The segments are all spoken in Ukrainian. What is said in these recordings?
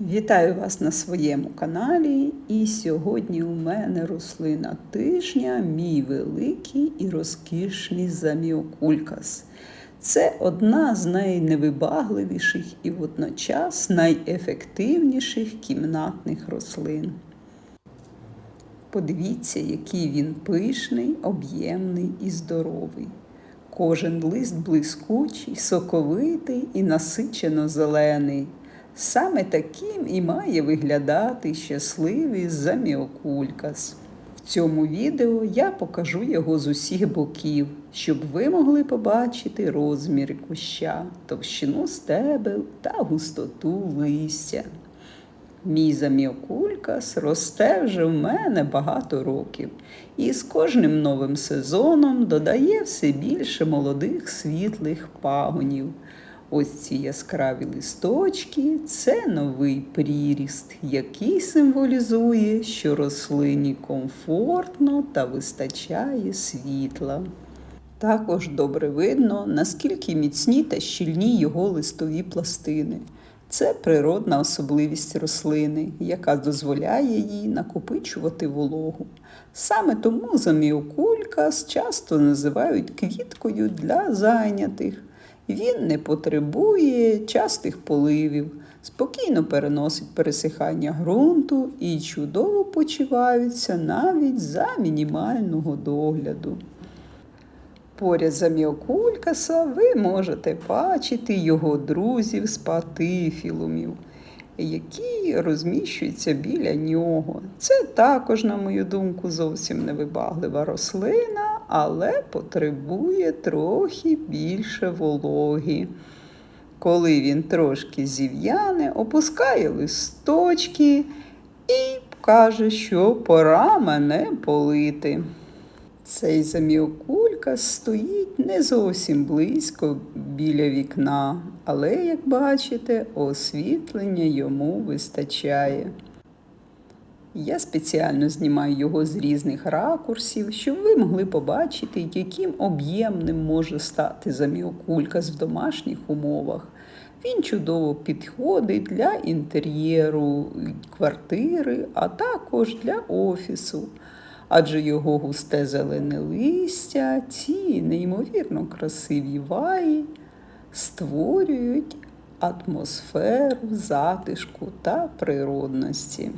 Вітаю вас на своєму каналі. І сьогодні у мене рослина тижня, мій великий і розкішний заміокулькас. Це одна з найневибагливіших і водночас найефективніших кімнатних рослин. Подивіться, який він пишний, об'ємний і здоровий. Кожен лист блискучий, соковитий і насичено зелений. Саме таким і має виглядати щасливий заміокулькас. В цьому відео я покажу його з усіх боків, щоб ви могли побачити розмір куща, товщину стебел та густоту листя. Мій заміокулькас росте вже в мене багато років і з кожним новим сезоном додає все більше молодих світлих пагонів. Ось ці яскраві листочки це новий приріст, який символізує, що рослині комфортно та вистачає світла. Також добре видно, наскільки міцні та щільні його листові пластини. Це природна особливість рослини, яка дозволяє їй накопичувати вологу. Саме тому заміокулькас часто називають квіткою для зайнятих. Він не потребує частих поливів, спокійно переносить пересихання ґрунту і чудово почуваються навіть за мінімального догляду. Поряд заміокулькаса ви можете бачити його друзів з патифілумів, які розміщуються біля нього. Це також, на мою думку, зовсім невибаглива рослина, але потребує трохи більше вологи. Коли він трошки зів'яне, опускає листочки і каже, що пора мене полити. Цей заміокулька стоїть не зовсім близько біля вікна, але, як бачите, освітлення йому вистачає. Я спеціально знімаю його з різних ракурсів, щоб ви могли побачити, яким об'ємним може стати заміокулькас в домашніх умовах. Він чудово підходить для інтер'єру квартири, а також для офісу адже його густе зелене листя, ці неймовірно красиві ваї створюють атмосферу затишку та природності.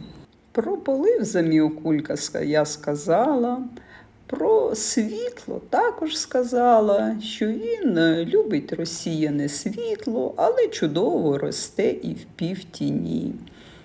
Про полив заміокулькаска я сказала. Про світло також сказала, що він любить розсіяне світло, але чудово росте і в півтіні.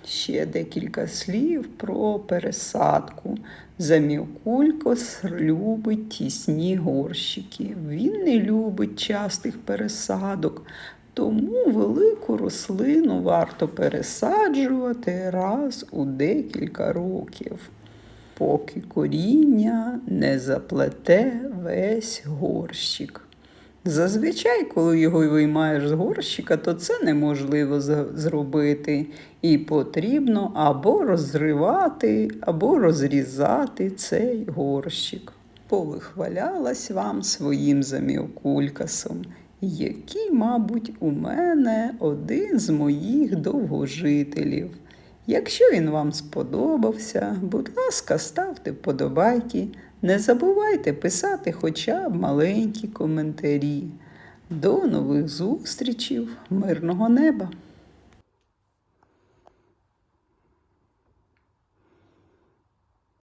Ще декілька слів про пересадку. Заміокулькос любить тісні горщики. Він не любить частих пересадок, тому велику рослину варто пересаджувати раз у декілька років, поки коріння не заплете весь горщик. Зазвичай, коли його виймаєш з горщика, то це неможливо зробити. І потрібно або розривати, або розрізати цей горщик. Повихвалялась вам своїм заміокулькасом, який, мабуть, у мене один з моїх довгожителів. Якщо він вам сподобався, будь ласка, ставте вподобайки. Не забувайте писати хоча б маленькі коментарі. До нових зустрічів, мирного неба!